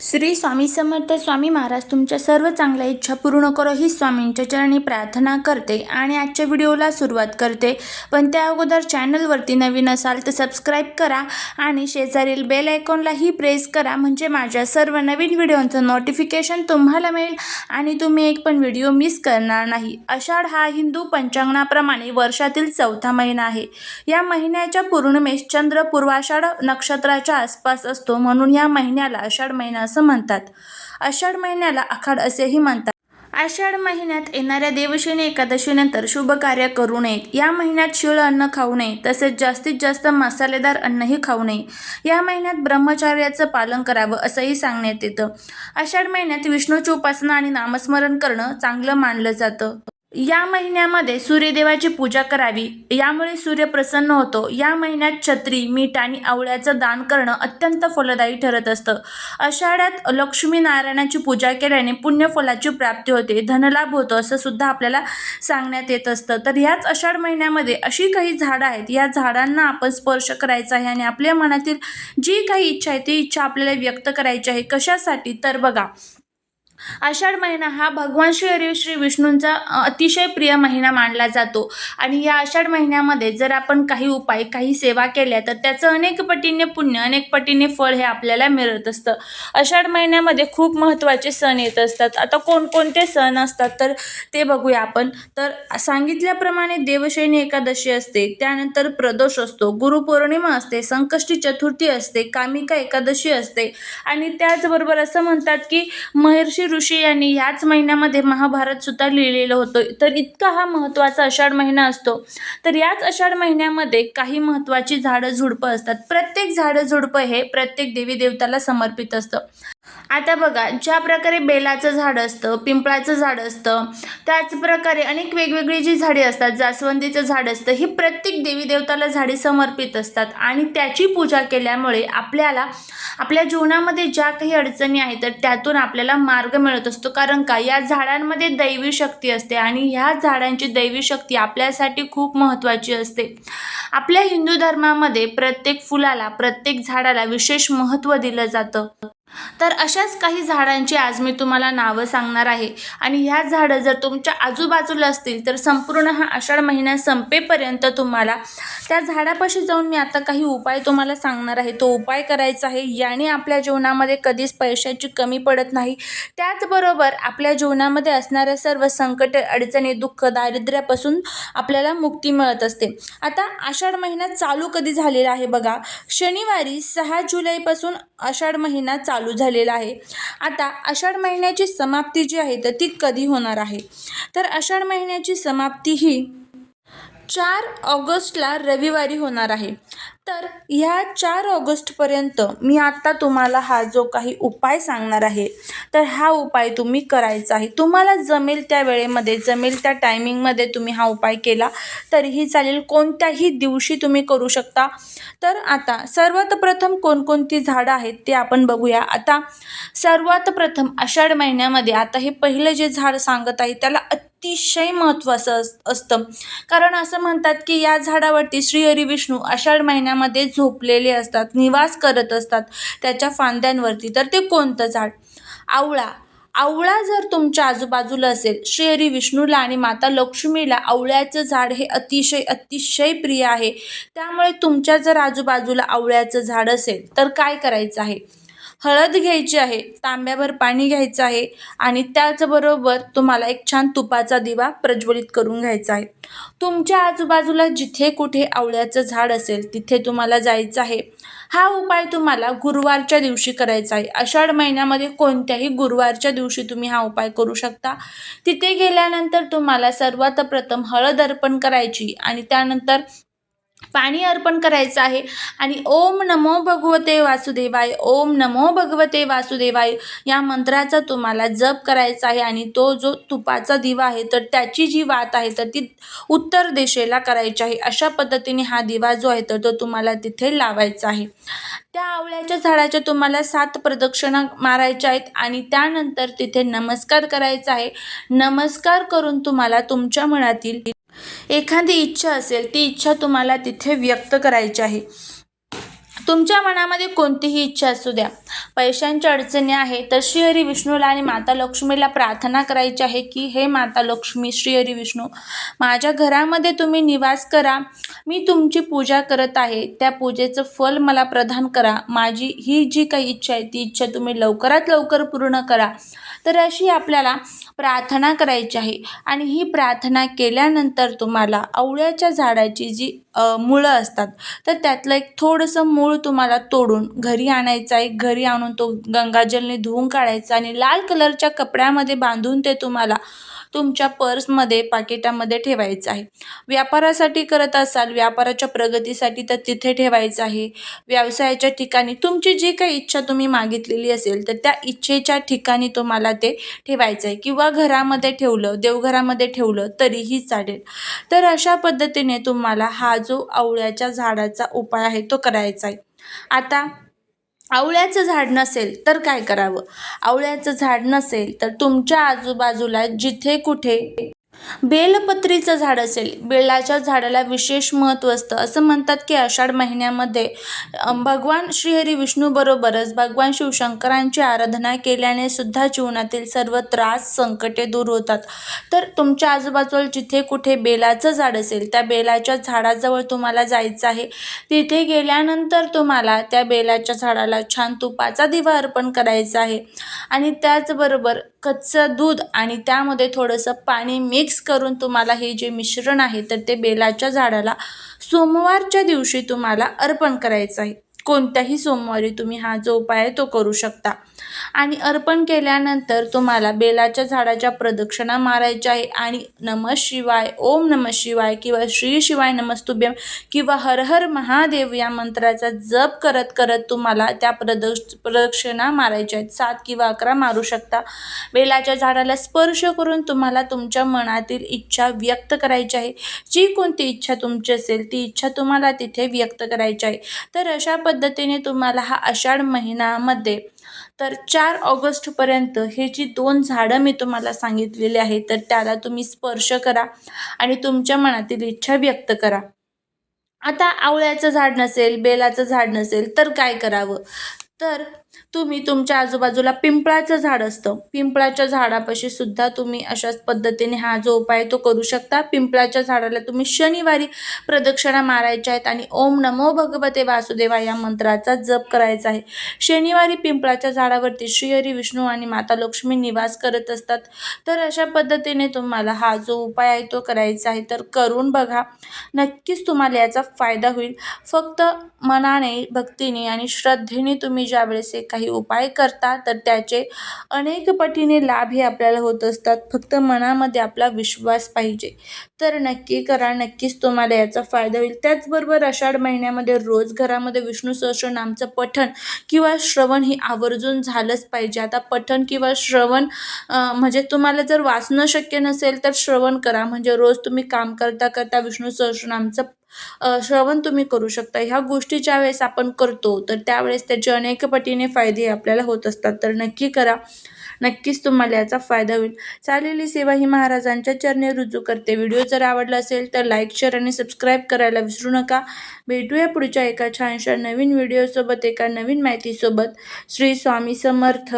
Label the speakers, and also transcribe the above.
Speaker 1: श्री स्वामी समर्थ स्वामी महाराज तुमच्या सर्व चांगल्या इच्छा पूर्ण करो ही स्वामींच्या चरणी प्रार्थना करते आणि आजच्या व्हिडिओला सुरुवात करते. पण त्या अगोदर चॅनलवरती नवीन असाल तर सबस्क्राईब करा आणि शेजारील बेल आयकॉनलाही प्रेस करा. म्हणजे माझ्या सर्व नवीन व्हिडिओंचं नोटिफिकेशन तुम्हाला मिळेल आणि तुम्ही एक पण व्हिडिओ मिस करणार नाही. आषाढ हा हिंदू पंचांगणाप्रमाणे वर्षातील चौथा महिना आहे. या महिन्याच्या पूर्णमेश चंद्र पूर्वाषाढ नक्षत्राच्या आसपास असतो. म्हणून या महिन्याला आषाढ महिना असं म्हणतात. आषाढ महिन्याला आखाड असेही म्हणतात. आषाढ महिन्यात येणाऱ्या देवशनी एकादशीनंतर शुभ कार्य करू नयेत या महिन्यात शिळ अन्न खाऊ नये. तसेच जास्तीत जास्त मसालेदार अन्नही खाऊ नये. या महिन्यात ब्रह्मचार्याचं पालन करावं असंही सांगण्यात येतं. आषाढ महिन्यात विष्णूची उपासना आणि नामस्मरण करणं चांगलं मानलं जातं. या महिन्यामध्ये सूर्यदेवाची पूजा करावी. यामुळे सूर्य प्रसन्न होतो. या महिन्यात छत्री मीठ आणि आवळ्याचं दान करणं अत्यंत फलदायी ठरत असतं. आषाढ्यात लक्ष्मीनारायणाची पूजा केल्याने पुण्यफलाची प्राप्ती होते. धनलाभ होतो असं सुद्धा आपल्याला सांगण्यात येत असतं. तर ह्याच आषाढ महिन्यामध्ये अशी काही झाडं आहेत. या झाडांना आपण स्पर्श करायचा आहे आणि आपल्या मनातील जी काही इच्छा आहे ती इच्छा आपल्याला व्यक्त करायची आहे. कशासाठी? तर बघा आषाढ महिना हा भगवान श्री हरी श्री विष्णूंचा अतिशय प्रिय महिना मानला जातो. आणि या आषाढ महिन्यामध्ये जर आपण काही उपाय काही सेवा केल्या तर त्याचं अनेक पटीने पुण्य अनेक पटीने फळ हे आपल्याला मिळत असतं. आषाढ महिन्यामध्ये खूप महत्त्वाचे सण येत असतात. आता कोणकोणते सण असतात तर ते बघूया आपण. तर सांगितल्याप्रमाणे देवशयनी एकादशी असते त्यानंतर प्रदोष असतो गुरुपौर्णिमा असते संकष्टी चतुर्थी असते कामिका एकादशी असते. आणि त्याचबरोबर असं म्हणतात की महर्षी ऋषी यांनी ह्याच महिन्यामध्ये महाभारत सुद्धा लिहिलेलं होतं. तर इतका हा महत्त्वाचा आषाढ महिना असतो. तर याच आषाढ महिन्यामध्ये काही महत्त्वाची झाडं झुडपं असतात. प्रत्येक झाडं झुडपं हे प्रत्येक देवी देवताला समर्पित असतं. आता बघा ज्या प्रकारे बेलाचं झाड असतं पिंपळाचं झाड असतं त्याच प्रकारे अनेक वेगवेगळी जी झाडे असतात जास्वंदीचं झाड असतं ही प्रत्येक देवी देवताला झाडे समर्पित असतात. आणि त्याची पूजा केल्यामुळे आपल्याला आपल्या जीवनामध्ये ज्या काही अडचणी आहेत तर त्यातून आपल्याला मार्ग मिळत असतो. कारण का या झाडांमध्ये दैवी शक्ती असते आणि ह्या झाडांची दैवी शक्ती आपल्यासाठी खूप महत्त्वाची असते. आपल्या हिंदू धर्मामध्ये प्रत्येक फुलाला प्रत्येक झाडाला विशेष महत्त्व दिलं जातं. तर अशाच काही झाडांची आज मी तुम्हाला नावं सांगणार आहे. आणि ह्या झाडं जर तुमच्या आजूबाजूला असतील तर संपूर्ण हा आषाढ महिना संपेपर्यंत तुम्हाला त्या झाडापाशी जाऊन मी आता काही उपाय तुम्हाला सांगणार आहे. तो उपाय करायचा आहे याने आपल्या जीवनामध्ये कधीच पैशाची कमी पडत नाही. त्याचबरोबर आपल्या जीवनामध्ये असणाऱ्या सर्व संकट अडचणी दुःख दारिद्र्यापासून आपल्याला मुक्ती मिळत असते. आता आषाढ महिना चालू कधी झालेला आहे बघा. शनिवारी सहा जुलैपासून आषाढ महिना चालू चालू झालेला आहे. आता आषाढ महिन्याची समाप्ती जी आहे तर ती कधी होणार आहे? तर आषाढ महिन्याची समाप्ती ही चार ऑगस्टला रविवारी होणार आहे. तर ह्या चार ऑगस्टपर्यंत मी आत्ता तुम्हाला हा जो काही उपाय सांगणार आहे तर हा उपाय तुम्ही करायचा आहे. तुम्हाला जमेल त्या वेळेमध्ये जमेल त्या टायमिंगमध्ये तुम्ही हा उपाय केला तरीही चालेल. कोणत्याही दिवशी तुम्ही करू शकता. तर आता सर्वात प्रथम कोणकोणती झाडं आहेत ते आपण बघूया. आता सर्वात प्रथम आषाढ महिन्यामध्ये आता हे पहिलं जे झाड सांगत आहे त्याला अतिशय महत्त्वाचं अस असतं. कारण असं म्हणतात की या झाडावरती श्रीहरी विष्णू आषाढ महिन्यामध्ये झोपलेले असतात निवास करत असतात त्याच्या फांद्यांवरती. तर ते कोणतं झाड? आवळा. आवळा जर तुमच्या आजूबाजूला असेल श्रीहरी विष्णूला आणि माता लक्ष्मीला आवळ्याचं झाड हे अतिशय अतिशय प्रिय आहे. त्यामुळे तुमच्या जर आजूबाजूला आवळ्याचं झाड असेल तर काय करायचं आहे? हळद घ्यायची आहे तांब्याभर पाणी घ्यायचं आहे आणि त्याचबरोबर तुम्हाला एक छान तुपाचा दिवा प्रज्वलित करून घ्यायचा आहे. तुमच्या आजूबाजूला जिथे कुठे आवळ्याचं झाड असेल तिथे तुम्हाला जायचं आहे. हा उपाय तुम्हाला गुरुवारच्या दिवशी करायचा आहे. आषाढ महिन्यामध्ये कोणत्याही गुरुवारच्या दिवशी तुम्ही हा उपाय करू शकता. तिथे गेल्यानंतर तुम्हाला सर्वात प्रथम हळद अर्पण करायची आणि त्यानंतर पाणी अर्पण करायचं आहे. आणि ओम नमो भगवते वासुदेवाय ओम नमो भगवते वासुदेवाय या मंत्राचा तुम्हाला जप करायचा आहे. आणि तो जो तुपाचा दिवा आहे तर त्याची जी वात आहे तर ती उत्तर दिशेला करायची आहे. अशा पद्धतीने हा दिवा जो आहे तर तो तुम्हाला तिथे लावायचा आहे. त्या आवळ्याच्या झाडाच्या तुम्हाला सात प्रदक्षिणा मारायच्या आहेत. आणि त्यानंतर तिथे नमस्कार करायचा आहे. नमस्कार करून तुम्हाला तुमच्या मनातील एखादी इच्छा असेल ती इच्छा तुम्हाला तिथे व्यक्त करायची आहे. तुमच्या मनामध्ये कोणतीही इच्छा असू द्या. पैशांच्या अडचणी आहे तर श्रीहरी विष्णूला आणि माता लक्ष्मीला प्रार्थना करायची आहे की हे माता लक्ष्मी श्रीहरी विष्णू माझ्या घरामध्ये तुम्ही निवास करा. मी तुमची पूजा करत आहे. त्या पूजेचं फल मला प्रदान करा. माझी ही जी काही इच्छा आहे ती इच्छा तुम्ही लवकरात लवकर पूर्ण करा. तर अशी आपल्याला प्रार्थना करायची आहे. आणि ही प्रार्थना केल्यानंतर तुम्हाला आवळ्याच्या झाडाची जी मुळं असतात तर त्यातलं एक थोडंसं मूळ तुम्हाला तोडून घरी आणायचं आहे. घरी आणून तो गंगाजलने धुवून काढायचा आणि लाल कलरच्या कपड्यामध्ये बांधून ते तुम्हाला तुमच्या पर्समध्ये पाकिटामध्ये ठेवायचं आहे. व्यापारासाठी करत असाल व्यापाराच्या प्रगतीसाठी तर तिथे ठेवायचं आहे. व्यवसायाच्या ठिकाणी तुमची जी काही इच्छा तुम्ही मागितलेली असेल तर त्या इच्छेच्या ठिकाणी तुम्हाला ते ठेवायचं आहे. किंवा घरामध्ये ठेवलं देवघरामध्ये ठेवलं तरीही चालेल. तर अशा पद्धतीने तुम्हाला हा जो आवळ्याच्या झाडाचा उपाय आहे तो करायचा आहे. आता आवळ्याचं झाड नसेल तर काय करावं? आवळ्याचं झाड नसेल तर तुमच्या आजूबाजूला जिथे कुठे बेलपत्रीचं झाड असेल. बेलाच्या झाडाला विशेष महत्त्व असतं. असं म्हणतात की आषाढ महिन्यामध्ये भगवान श्रीहरी विष्णूबरोबरच भगवान शिवशंकरांची आराधना केल्याने सुद्धा जीवनातील सर्व त्रास संकटे दूर होतात. तर तुमच्या आजूबाजूला जिथे कुठे बेलाचं झाड असेल त्या बेलाच्या झाडाजवळ तुम्हाला जायचं आहे. तिथे गेल्यानंतर तुम्हाला त्या बेलाच्या झाडाला छान तुपाचा दिवा अर्पण करायचा आहे. आणि त्याचबरोबर कच्चं दूध आणि त्यामध्ये थोडंसं पाणी मिक्स करून तुम्हाला हे जे मिश्रण आहे तर ते बेलाच्या झाडाला सोमवारच्या दिवशी तुम्हाला अर्पण करायचं आहे. कोणत्याही सोमवारी तुम्ही हा जो उपाय आहे तो करू शकता. आणि अर्पण केल्यानंतर तुम्हाला बेलाच्या झाडाच्या प्रदक्षिणा मारायच्या आहे. आणि नम शिवाय ओम नम शिवाय किंवा श्री शिवाय नमस्तुभ्यम किंवा हर हर महादेव या मंत्राचा जप करत करत तुम्हाला त्या प्रदक्ष प्रदक्षिणा मारायच्या आहेत. सात किंवा अकरा मारू शकता. बेलाच्या झाडाला स्पर्श करून तुम्हाला तुमच्या मनातील इच्छा व्यक्त करायची आहे. जी कोणती इच्छा तुमची असेल ती इच्छा तुम्हाला तिथे व्यक्त करायची आहे. तर अशा पद्धतीने तुम्हाला हा आषाढ महिन्यामध्ये तर चार ऑगस्टपर्यंत हे जी दोन झाडं मी तुम्हाला सांगितलेली आहे तर त्याला तुम्ही स्पर्श करा आणि तुमच्या मनातील इच्छा व्यक्त करा. आता आवळ्याचं झाड नसेल बेलाचं झाड नसेल तर काय करावं? तर तुम्ही तुमच्या आजूबाजूला पिंपळाचं झाड असतं. पिंपळाच्या झाडापाशी सुद्धा तुम्ही अशाच पद्धतीने हा जो उपाय तो करू शकता. पिंपळाच्या झाडाला तुम्ही शनिवारी प्रदक्षिणा मारायच्या आहेत आणि ओम नमो भगवते वासुदेवा या मंत्राचा जप करायचा आहे. शनिवारी पिंपळाच्या झाडावरती श्रीहरी विष्णू आणि माता लक्ष्मी निवास करत असतात. तर अशा पद्धतीने तुम्हाला हा जो उपाय आहे तो करायचा आहे. तर करून बघा. नक्कीच तुम्हाला याचा फायदा होईल. फक्त मनाने भक्तीने आणि श्रद्धेने तुम्ही ज्यावेळेस हे काही उपाय करता तर त्याचे अनेक पटीने लाभ हे आपल्याला होत असतात. फक्त मनामध्ये आपला विश्वास पाहिजे. तर नक्की करा नक्कीच तुम्हाला याचा फायदा होईल. त्याचबरोबर आषाढ महिन्यामध्ये रोज घरामध्ये विष्णू सहस्रनामचं पठण किंवा श्रवण ही आवर्जून झालंच पाहिजे. आता पठण किंवा श्रवण म्हणजे तुम्हाला जर वाचणं शक्य नसेल तर श्रवण करा. म्हणजे रोज तुम्ही काम करता करता विष्णू सहस्रनामचं श्रवण तुम्ही करू शकता. ह्या गोष्टी ज्या वेळेस आपण करतो तर त्यावेळेस त्याचे अनेक पटीने फायदे आपल्याला होत असतात. तर नक्की करा. नक्कीच तुम्हाला याचा फायदा होईल. चालेली सेवा ही महाराजांच्या चरणी रुजू करते. व्हिडिओ जर आवडला असेल तर लाईक शेअर आणि सबस्क्राईब करायला विसरू नका. भेटूया पुढच्या एका छानशा नवीन व्हिडिओसोबत एका नवीन माहितीसोबत. श्री स्वामी समर्थ.